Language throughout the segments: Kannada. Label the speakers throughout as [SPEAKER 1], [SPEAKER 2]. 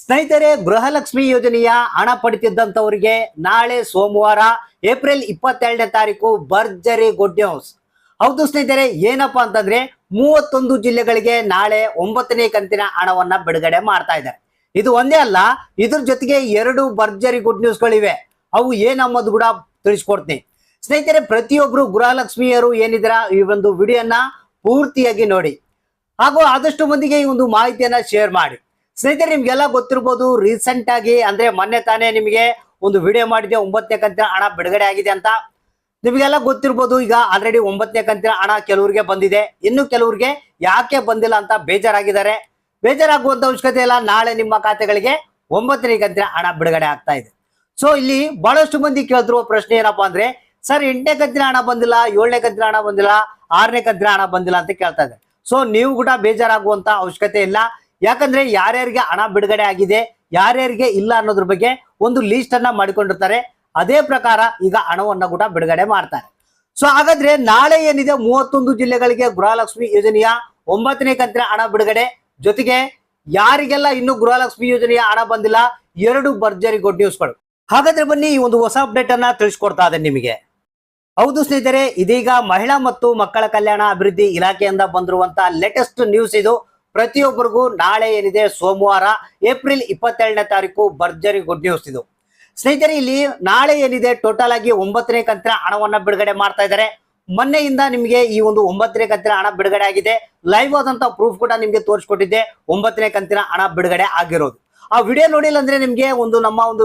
[SPEAKER 1] ಸ್ನೇಹಿತರೆ, ಗೃಹಲಕ್ಷ್ಮಿ ಯೋಜನೆಯ ಹಣ ಪಡಿತಿದ್ದಂಥವರಿಗೆ ನಾಳೆ ಸೋಮವಾರ ಏಪ್ರಿಲ್ ಇಪ್ಪತ್ತೆರಡನೇ ತಾರೀಕು ಭರ್ಜರಿ ಗುಡ್ ನ್ಯೂಸ್ ಹೌದು ಸ್ನೇಹಿತರೆ, ಏನಪ್ಪಾ ಅಂತಂದ್ರೆ ಮೂವತ್ತೊಂದು ಜಿಲ್ಲೆಗಳಿಗೆ ನಾಳೆ ಒಂಬತ್ತನೇ ಕಂತಿನ ಹಣವನ್ನ ಬಿಡುಗಡೆ ಮಾಡ್ತಾ ಇದ್ದಾರೆ. ಇದು ಒಂದೇ ಅಲ್ಲ, ಇದ್ರ ಜೊತೆಗೆ ಎರಡು ಭರ್ಜರಿ ಗುಡ್ ನ್ಯೂಸ್ಗಳಿವೆ ಅವು ಏನಮ್ಮದು ಕೂಡ ತಿಳಿಸ್ಕೊಡ್ತೀನಿ. ಸ್ನೇಹಿತರೆ, ಪ್ರತಿಯೊಬ್ರು ಗೃಹಲಕ್ಷ್ಮಿಯರು ಏನಿದ್ರ ಈ ಒಂದು ವಿಡಿಯೋನ ಪೂರ್ತಿಯಾಗಿ ನೋಡಿ. ಹಾಗೂ ಆದಷ್ಟು ಮಂದಿಗೆ ಈ ಒಂದು ಮಾಹಿತಿಯನ್ನ ಶೇರ್ ಮಾಡಿ. ಸ್ನೇಹಿತರೆ, ನಿಮ್ಗೆಲ್ಲ ಗೊತ್ತಿರ್ಬೋದು ರೀಸೆಂಟ್ ಆಗಿ ಅಂದ್ರೆ ಮೊನ್ನೆ ತಾನೇ ನಿಮಗೆ ಒಂದು ವಿಡಿಯೋ ಮಾಡಿದೆ, ಒಂಬತ್ತನೇ ಕಂತಿನ ಹಣ ಬಿಡುಗಡೆ ಆಗಿದೆ ಅಂತ. ನಿಮಗೆಲ್ಲ ಗೊತ್ತಿರ್ಬೋದು, ಈಗ ಆಲ್ರೆಡಿ ಒಂಬತ್ತನೇ ಕಂತಿನ ಹಣ ಕೆಲವರಿಗೆ ಬಂದಿದೆ. ಇನ್ನು ಕೆಲವರಿಗೆ ಯಾಕೆ ಬಂದಿಲ್ಲ ಅಂತ ಬೇಜಾರಾಗಿದ್ದಾರೆ. ಬೇಜಾರಾಗುವಂತ ಅವಶ್ಯಕತೆ ಇಲ್ಲ. ನಾಳೆ ನಿಮ್ಮ ಖಾತೆಗಳಿಗೆ ಒಂಬತ್ತನೇ ಕಂತಿನ ಹಣ ಬಿಡುಗಡೆ ಆಗ್ತಾ ಇದೆ. ಸೊ ಇಲ್ಲಿ ಬಹಳಷ್ಟು ಮಂದಿ ಕೇಳಿದ್ರು, ಪ್ರಶ್ನೆ ಏನಪ್ಪಾ ಅಂದ್ರೆ, ಸರ್, ಎಂಟನೇ ಕಂತಿನ ಹಣ ಬಂದಿಲ್ಲ, ಏಳನೇ ಕಂತಿನ ಹಣ ಬಂದಿಲ್ಲ, ಆರನೇ ಕಂತಿನ ಹಣ ಬಂದಿಲ್ಲ ಅಂತ ಕೇಳ್ತಾ ಇದೆ ಸೊ ನೀವು ಕೂಡ ಬೇಜಾರಾಗುವಂತ ಅವಶ್ಯಕತೆ ಇಲ್ಲ. ಯಾಕಂದ್ರೆ ಯಾರ್ಯಾರಿಗೆ ಹಣ ಬಿಡುಗಡೆ ಆಗಿದೆ, ಯಾರ್ಯಾರಿಗೆ ಇಲ್ಲ ಅನ್ನೋದ್ರ ಬಗ್ಗೆ ಒಂದು ಲೀಸ್ಟ್ ಅನ್ನ ಮಾಡಿಕೊಂಡಿರ್ತಾರೆ. ಅದೇ ಪ್ರಕಾರ ಈಗ ಹಣವನ್ನ ಕೂಡ ಬಿಡುಗಡೆ ಮಾಡ್ತಾರೆ. ಸೊ ಹಾಗಾದ್ರೆ ನಾಳೆ ಏನಿದೆ? ಮೂವತ್ತೊಂದು ಜಿಲ್ಲೆಗಳಿಗೆ ಗೃಹಲಕ್ಷ್ಮಿ ಯೋಜನೆಯ ಒಂಬತ್ತನೇ ಕಂತಿನ ಹಣ ಬಿಡುಗಡೆ. ಜೊತೆಗೆ ಯಾರಿಗೆಲ್ಲ ಇನ್ನು ಗೃಹಲಕ್ಷ್ಮಿ ಯೋಜನೆಯ ಹಣ ಬಂದಿಲ್ಲ? ಎರಡು ಭರ್ಜರಿ ಗುಡ್ ನ್ಯೂಸ್ಗಳು ಹಾಗಾದ್ರೆ ಬನ್ನಿ ಈ ಒಂದು ಹೊಸ ಅಪ್ಡೇಟ್ ಅನ್ನ ತಿಳಿಸ್ಕೊಡ್ತಾ ಇದೆ ನಿಮಗೆ. ಹೌದು ಸ್ನೇಹಿತರೆ, ಇದೀಗ ಮಹಿಳಾ ಮತ್ತು ಮಕ್ಕಳ ಕಲ್ಯಾಣ ಅಭಿವೃದ್ಧಿ ಇಲಾಖೆಯಿಂದ ಬಂದಿರುವಂತಹ ಲೇಟೆಸ್ಟ್ ನ್ಯೂಸ್ ಇದು. ಪ್ರತಿಯೊಬ್ಬರಿಗೂ ನಾಳೆ ಏನಿದೆ? ಸೋಮವಾರ, ಏಪ್ರಿಲ್ ಇಪ್ಪತ್ತೆರಡನೇ ತಾರೀಕು ಭರ್ಜರಿ ಗುಡ್ ನ್ಯೂಸ್ ಇದು. ಸ್ನೇಹಿತರೆ, ಇಲ್ಲಿ ನಾಳೆ ಏನಿದೆ? ಟೋಟಲ್ ಆಗಿ ಒಂಬತ್ತನೇ ಕಂತಿನ ಹಣವನ್ನ ಬಿಡುಗಡೆ ಮಾಡ್ತಾ ಇದ್ದಾರೆ. ಮೊನ್ನೆಯಿಂದ ನಿಮಗೆ ಈ ಒಂದು ಒಂಬತ್ತನೇ ಕಂತಿನ ಹಣ ಬಿಡುಗಡೆ ಆಗಿದೆ. ಲೈವ್ ಆದಂತ ಪ್ರೂಫ್ ಕೂಡ ನಿಮ್ಗೆ ತೋರಿಸ್ಕೊಟ್ಟಿದ್ದೆ. ಒಂಬತ್ತನೇ ಕಂತಿನ ಹಣ ಬಿಡುಗಡೆ ಆಗಿರೋದು. ಆ ವಿಡಿಯೋ ನೋಡಿಲ್ಲ ಅಂದ್ರೆ ನಿಮ್ಗೆ ಒಂದು ನಮ್ಮ ಒಂದು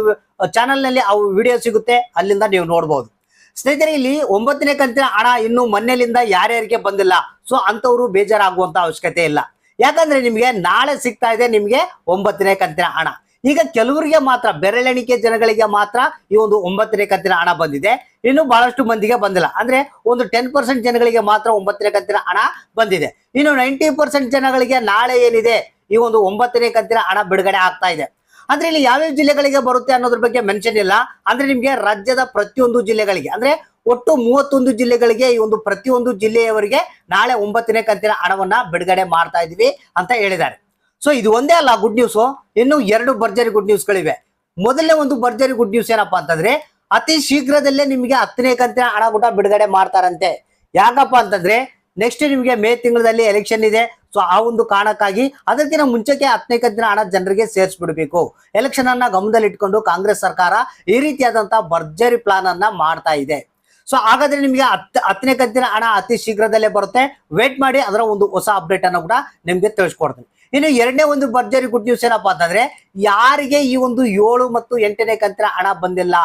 [SPEAKER 1] ಚಾನೆಲ್ನಲ್ಲಿ ಆ ವಿಡಿಯೋ ಸಿಗುತ್ತೆ. ಅಲ್ಲಿಂದ ನೀವು ನೋಡಬಹುದು ಸ್ನೇಹಿತರೆ, ಇಲ್ಲಿ ಒಂಬತ್ತನೇ ಕಂತಿನ ಹಣ ಇನ್ನು ಮೊನ್ನೆಲಿಂದ ಯಾರ್ಯಾರಿಗೆ ಬಂದಿಲ್ಲ? ಸೊ ಅಂತವರು ಬೇಜಾರಾಗುವಂತ ಅವಶ್ಯಕತೆ ಇಲ್ಲ. ಯಾಕಂದ್ರೆ ನಿಮಗೆ ನಾಳೆ ಸಿಗ್ತಾ ಇದೆ ನಿಮಗೆ ಒಂಬತ್ತನೇ ಕಂತಿನ ಹಣ. ಈಗ ಕೆಲವರಿಗೆ ಮಾತ್ರ, ಬೆರಳೆಣಿಕೆ ಜನಗಳಿಗೆ ಮಾತ್ರ ಈ ಒಂದು ಒಂಬತ್ತನೇ ಕಂತಿನ ಹಣ ಬಂದಿದೆ. ಇನ್ನು ಬಹಳಷ್ಟು ಮಂದಿಗೆ ಬಂದಿಲ್ಲ. ಅಂದ್ರೆ ಒಂದು ಟೆನ್ ಪರ್ಸೆಂಟ್ ಜನಗಳಿಗೆ ಮಾತ್ರ ಒಂಬತ್ತನೇ ಕಂತಿನ ಹಣ ಬಂದಿದೆ. ಇನ್ನು ನೈಂಟಿ ಪರ್ಸೆಂಟ್ ಜನಗಳಿಗೆ ನಾಳೆ ಏನಿದೆ? ಈ ಒಂದು ಒಂಬತ್ತನೇ ಕಂತಿನ ಹಣ ಬಿಡುಗಡೆ ಆಗ್ತಾ ಇದೆ. ಅಂದ್ರೆ ಇಲ್ಲಿ ಯಾವ್ಯಾವ ಜಿಲ್ಲೆಗಳಿಗೆ ಬರುತ್ತೆ ಅನ್ನೋದ್ರ ಬಗ್ಗೆ ಮೆನ್ಷನ್ ಇಲ್ಲ. ಅಂದ್ರೆ ನಿಮ್ಗೆ ರಾಜ್ಯದ ಪ್ರತಿಯೊಂದು ಜಿಲ್ಲೆಗಳಿಗೆ. ಅಂದ್ರೆ ಒಟ್ಟು ಮೂವತ್ತೊಂದು ಜಿಲ್ಲೆಗಳಿಗೆ ಈ ಒಂದು ಪ್ರತಿಯೊಂದು ಜಿಲ್ಲೆಯವರಿಗೆ ನಾಳೆ ಒಂಬತ್ತನೇ ಕಂತಿನ ಹಣವನ್ನ ಬಿಡುಗಡೆ ಮಾಡ್ತಾ ಇದೀವಿ ಅಂತ ಹೇಳಿದ್ದಾರೆ. ಸೊ ಇದು ಒಂದೇ ಅಲ್ಲ ಗುಡ್ ನ್ಯೂಸ್ ಇನ್ನು ಎರಡು ಭರ್ಜರಿ ಗುಡ್ ನ್ಯೂಸ್ಗಳಿವೆ ಮೊದಲನೇ ಒಂದು ಭರ್ಜರಿ ಗುಡ್ ನ್ಯೂಸ್ ಏನಪ್ಪಾ ಅಂತಂದ್ರೆ, ಅತಿ ಶೀಘ್ರದಲ್ಲೇ ನಿಮಗೆ ಹತ್ತನೇ ಕಂತಿನ ಹಣ ಕೂಡ ಬಿಡುಗಡೆ ಮಾಡ್ತಾರಂತೆ. ಯಾಕಪ್ಪ ಅಂತಂದ್ರೆ ನೆಕ್ಸ್ಟ್ ನಿಮಗೆ ಮೇ ತಿಂಗಳಲ್ಲಿ ಎಲೆಕ್ಷನ್ ಇದೆ. ಸೊ ಆ ಒಂದು ಕಾರಣಕ್ಕಾಗಿ ಅದಕ್ಕಿಂತ ಮುಂಚೆಗೆ ಹತ್ತನೇ ಕಂತಿನ ಹಣ ಜನರಿಗೆ ಸೇರಿಸ್ಬಿಡ್ಬೇಕು. ಎಲೆಕ್ಷನ್ ಅನ್ನ ಗಮನದಲ್ಲಿ ಇಟ್ಕೊಂಡು ಕಾಂಗ್ರೆಸ್ ಸರ್ಕಾರ ಈ ರೀತಿಯಾದಂತಹ ಭರ್ಜರಿ ಪ್ಲಾನ್ ಅನ್ನ ಮಾಡ್ತಾ ಇದೆ. ಸೊ ಹಾಗಾದ್ರೆ ನಿಮಗೆ ಹತ್ ಹತ್ತನೇ ಕಂತಿನ ಹಣ ಅತಿ ಶೀಘ್ರದಲ್ಲೇ ಬರುತ್ತೆ. ವೇಟ್ ಮಾಡಿ ಅದರ ಒಂದು ಹೊಸ ಅಪ್ಡೇಟ್ ಅನ್ನು ಕೂಡ ನಿಮ್ಗೆ ತಿಳಿಸ್ಕೊಡ್ತೀನಿ. ಇನ್ನು ಎರಡನೇ ಒಂದು ಭರ್ಜರಿ ಗುಡ್ ನ್ಯೂಸ್ ಏನಪ್ಪಾ ಅಂತಂದ್ರೆ, ಯಾರಿಗೆ ಈ ಒಂದು ಏಳು ಮತ್ತು ಎಂಟನೇ ಕಂತಿನ ಹಣ ಬಂದಿಲ್ಲ?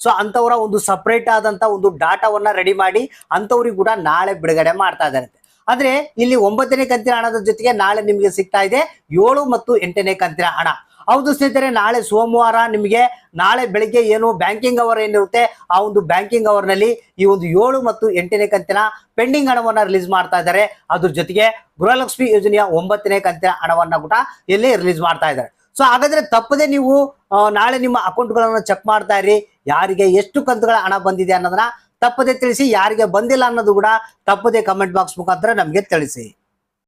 [SPEAKER 1] ಸೊ ಅಂತವರ ಒಂದು ಸಪ್ರೇಟ್ ಆದಂತ ಒಂದು ಡಾಟಾವನ್ನ ರೆಡಿ ಮಾಡಿ ಅಂತವ್ರಿಗೆ ಕೂಡ ನಾಳೆ ಬಿಡುಗಡೆ ಮಾಡ್ತಾ ಇದ್ದಾರೆ. ಅಂದ್ರೆ ಇಲ್ಲಿ ಒಂಬತ್ತನೇ ಕಂತಿನ ಹಣದ ಜೊತೆಗೆ ನಾಳೆ ನಿಮಗೆ ಸಿಗ್ತಾ ಇದೆ ಏಳು ಮತ್ತು ಎಂಟನೇ ಕಂತಿನ ಹಣ. ಹೌದು ಸ್ನೇಹಿತರೆ, ನಾಳೆ ಸೋಮವಾರ ನಿಮಗೆ, ನಾಳೆ ಬೆಳಿಗ್ಗೆ ಏನು ಬ್ಯಾಂಕಿಂಗ್ ಅವರ್ ಏನಿರುತ್ತೆ, ಆ ಒಂದು ಬ್ಯಾಂಕಿಂಗ್ ಅವರ್ನಲ್ಲಿ ಈ ಒಂದು ಏಳು ಮತ್ತು ಎಂಟನೇ ಕಂತಿನ ಪೆಂಡಿಂಗ್ ಹಣವನ್ನ ರಿಲೀಸ್ ಮಾಡ್ತಾ ಇದ್ದಾರೆ. ಅದ್ರ ಜೊತೆಗೆ ಗೃಹಲಕ್ಷ್ಮಿ ಯೋಜನೆಯ ಒಂಬತ್ತನೇ ಕಂತಿನ ಹಣವನ್ನ ಕೂಡ ಇಲ್ಲಿ ರಿಲೀಸ್ ಮಾಡ್ತಾ ಇದ್ದಾರೆ. ಸೊ ಹಾಗಾದ್ರೆ ತಪ್ಪದೆ ನೀವು ನಾಳೆ ನಿಮ್ಮ ಅಕೌಂಟ್ಗಳನ್ನು ಚೆಕ್ ಮಾಡ್ತಾ ಇರಿ. ಯಾರಿಗೆ ಎಷ್ಟು ಕಂತುಗಳ ಹಣ ಬಂದಿದೆ ಅನ್ನೋದನ್ನ ತಪ್ಪದೆ ತಿಳಿಸಿ, ಯಾರಿಗೆ ಬಂದಿಲ್ಲ ಅನ್ನೋದು ಕೂಡ ತಪ್ಪದೆ ಕಮೆಂಟ್ ಬಾಕ್ಸ್ ಮುಖಾಂತರ ನಮಗೆ ತಿಳಿಸಿ.